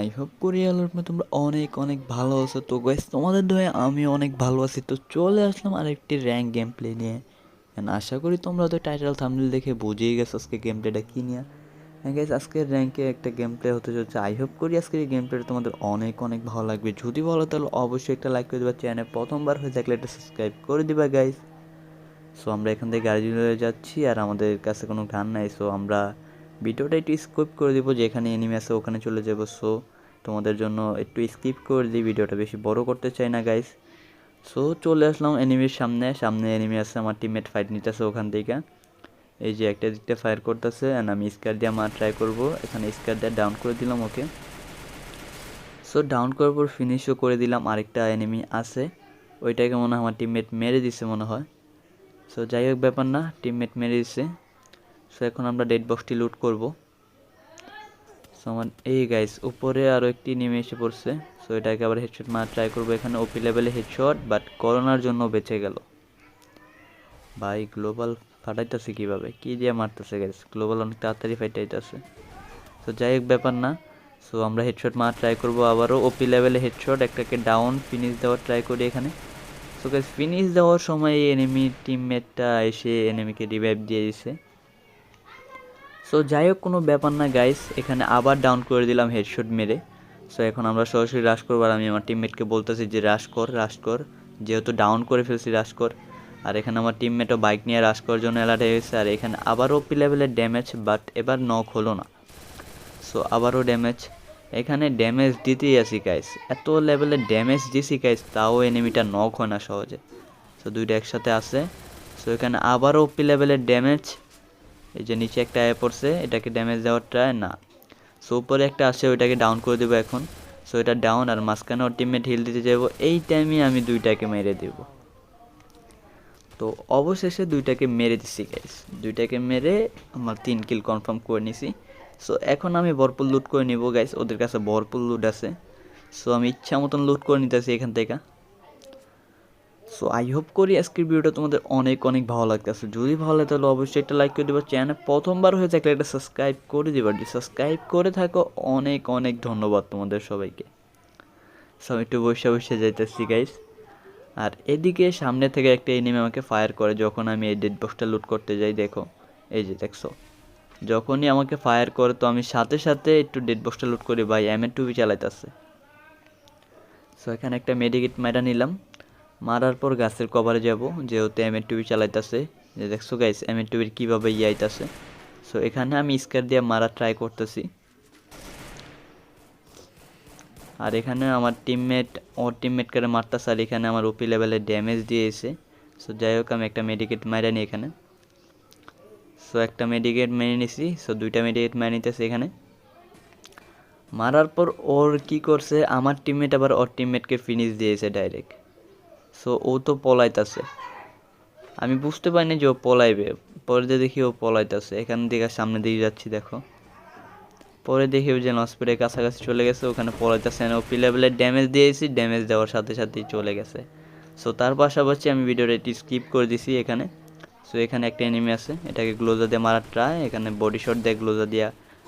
I hope করি আলোর তোমরা অনেক অনেক ভালো আছো। তো গাইস তোমাদের দয়ে আমি অনেক ভালো আছি। তো চলে আসলাম আরেকটি র্যাঙ্ক গেম প্লে নিয়ে আশা করি তোমরা তো টাইটেল থামনেল দেখে বুঝেই গেছো আজকে গেম প্লেটা কী নিয়ে। গাইস আজকের র্যাঙ্কে একটা গেম প্লে হতে চলছে। আই হোপ করি আজকের এই গেম প্লেটা তোমাদের অনেক অনেক ভালো লাগবে। যদি ভালো তাহলে অবশ্যই একটা লাইক করে দেবা। চ্যানেল প্রথমবার হয়ে থাকলে একটা সাবস্ক্রাইব করে দিবা গাইস সো আমরা এখান থেকে গাড়ি যাচ্ছি। আর আমাদের কাছে কোনো গান নাই। সো আমরা ভিডিওটা একটু স্কিপ করে দিব, যেখানে এনিমি আছে ওখানে চলে যাব। সো তোমাদের জন্য একটু স্কিপ করে দিই, ভিডিওটা বেশি বড় করতে চাই না গাইস সো চলে আসলাম এনিমির সামনে। সামনে এনিমি আছে আমার টিমমেট ফাইট নিতেছে ওখান থেকে। এই যে একটা দিকটা ফায়ার করতেছে অ্যান্ড আমি স্কার দিয়ে মার ট্রাই করব। এখানে স্কার দিয়ে ডাউন করে দিলাম ওকে। সো ডাউন করার পর ফিনিশও করে দিলাম। আরেকটা এনিমি আছে। ওইটাকে মনে হয় আমার টিমমেট মেরে দিছে মনে হয়। সো যাই হোক, ব্যাপার না টিমমেট মেরে দিচ্ছে সো এখন আমরা ডেড বক্সটি লুট করব। সো আমার, এই গাইস উপরে আরও একটি নেমে এসে পড়ছে। সো এটাকে আবার হেডশট মারা ট্রাই করব। এখানে ওপি লেভেলে হেডশট বাট করোনার জন্য বেঁচে গেল। ভাই গ্লোবাল ফাটাইতেছে কীভাবে? কী দিয়ে মারতেছে গাইস গ্লোবাল অনেক তাড়াতাড়ি ফাইটাইতেছে তো যাই হোক, ব্যাপার না। সো আমরা হেডশট মারা ট্রাই করব। আবারও ওপি লেভেলে হেডশট একটাকে ডাউন ফিনিশ দেওয়ার ট্রাই করি এখানে। সো গাইস ফিনিশ দেওয়ার সময় এনিমি টিমমেটটা এসে এনিমিকে রিভাইভ দিয়ে দিছে। সো যাই হোক কোনো ব্যাপার না গাইস এখানে আবার ডাউন করে দিলাম হেডশট মেরে। সো এখন আমরা সরাসরি রাশ করব আর আমি আমার টিমমেটকে বলতেছি যে রাশ কর রাশ কর। যেহেতু ডাউন করে ফেলছি রাশ কর। আর এখানে আমার টিমমেটও বাইক নিয়ে রাশ করার জন্য অ্যালার্ট হয়ে গেছে। আর এখানে আবারও পি লেভেলের ড্যামেজ বাট এবার নক হলো না। সো আবারও ড্যামেজ এখানে ড্যামেজ দিতেই আছি গাইস এত লেভেলের ড্যামেজ দিছি গাইস তাও এনিমিটা নক হয় না সহজে। সো দুইটা একসাথে আছে। সো এখানে আবারও পি লেভেলের ড্যামেজ এই যে নিচে একটা আয় পড়ছে, এটাকে ড্যামেজ দেওয়ার ট্রাই না। সো উপরে একটা আসে ওইটাকে ডাউন করে দেবো এখন। সো এটা ডাউন আর মাঝখানে ওর টিমমেট হিল দিতে যাব, এই টাইমে আমি দুইটাকে মেরে দেব। তো অবশেষে দুইটাকে মেরে দিছি গাইস দুইটাকে মেরে আমার তিন কিল কনফার্ম করে নিছি। সো এখন আমি ভরপুর লুট করে নিব গাইস ওদের কাছে ভরপুর লুট আছে। সো আমি ইচ্ছা মতন লুট করে নিতেছি এখান থেকে। সো আই হোপ করি আজকের ভিডিওটা তোমাদের অনেক অনেক ভালো লাগতেছে। যদি ভালো লাগে তাহলে অবশ্যই একটা লাইক করে দেবো। চ্যানেল প্রথমবার হয়ে থাকলে একটা সাবস্ক্রাইব করে দেবো। যদি সাবস্ক্রাইব করে থাকো, অনেক অনেক ধন্যবাদ তোমাদের সবাইকে। সো আমি একটু বসে বসে যাইতেছি গাইস আর এদিকে সামনে থেকে একটা এনিমি আমাকে ফায়ার করে। যখন আমি এই ডেড বক্সটা লুট করতে যাই, দেখো। এই যে, দেখছ? যখনই আমাকে ফায়ার করে, তো আমি সাথে সাথে একটু ডেড বক্সটা লুট করি। ভাই এম এ টুবি চালাইতেছে। সো এখানে একটা মেডিকেট মারা নিলাম। মারার পর গাছের কভারে যাব, যেহেতু এম এর টুবি চালাইতেছে। যে দেখছ গাইস এম এর টুবির কীভাবে ইয়ে আইতাছে। সো এখানে আমি স্কার দিয়ে মারা ট্রাই করতেছি। আর এখানে আমার টিমমেট ওর টিমমেটকে মারতেছে, আর এখানে আমার ওপি লেভেলে ড্যামেজ দিয়েছে। সো যাই হোক, আমি একটা মেডিকেট মারা নিই এখানে। সো একটা মেডিকেট মেনে নিছি। সো দুইটা মেডিকেট মেরে নিতেছে এখানে। মারার পর ওর কি করছে, আমার টিমমেট আবার ওর টিমমেটকে ফিনিশ দিয়েছে ডাইরেক্ট সো ও তো পলাইতাছে। আমি বুঝতে পারিনি যে ও পলাইবে। পরে দিয়ে দেখি ও পলাইতাছে। এখান থেকে সামনে দিকে যাচ্ছি, দেখো। পরে দেখি ও যে হসপিটালের কাছাকাছি চলে গেছে, ওখানে পলাইতেছে। ও পি লেভেলের ড্যামেজ দিয়েছি ড্যামেজ দেওয়ার সাথে সাথেই চলে গেছে। সো তার পাশাপাশি আমি ভিডিওটা একটি স্কিপ করে দিছি এখানে। সো এখানে একটা এনিমি আছে। এটাকে গ্লোজা দিয়ে মারার ট্রাই এখানে বডি শট দিয়ে গ্লোজা দিয়া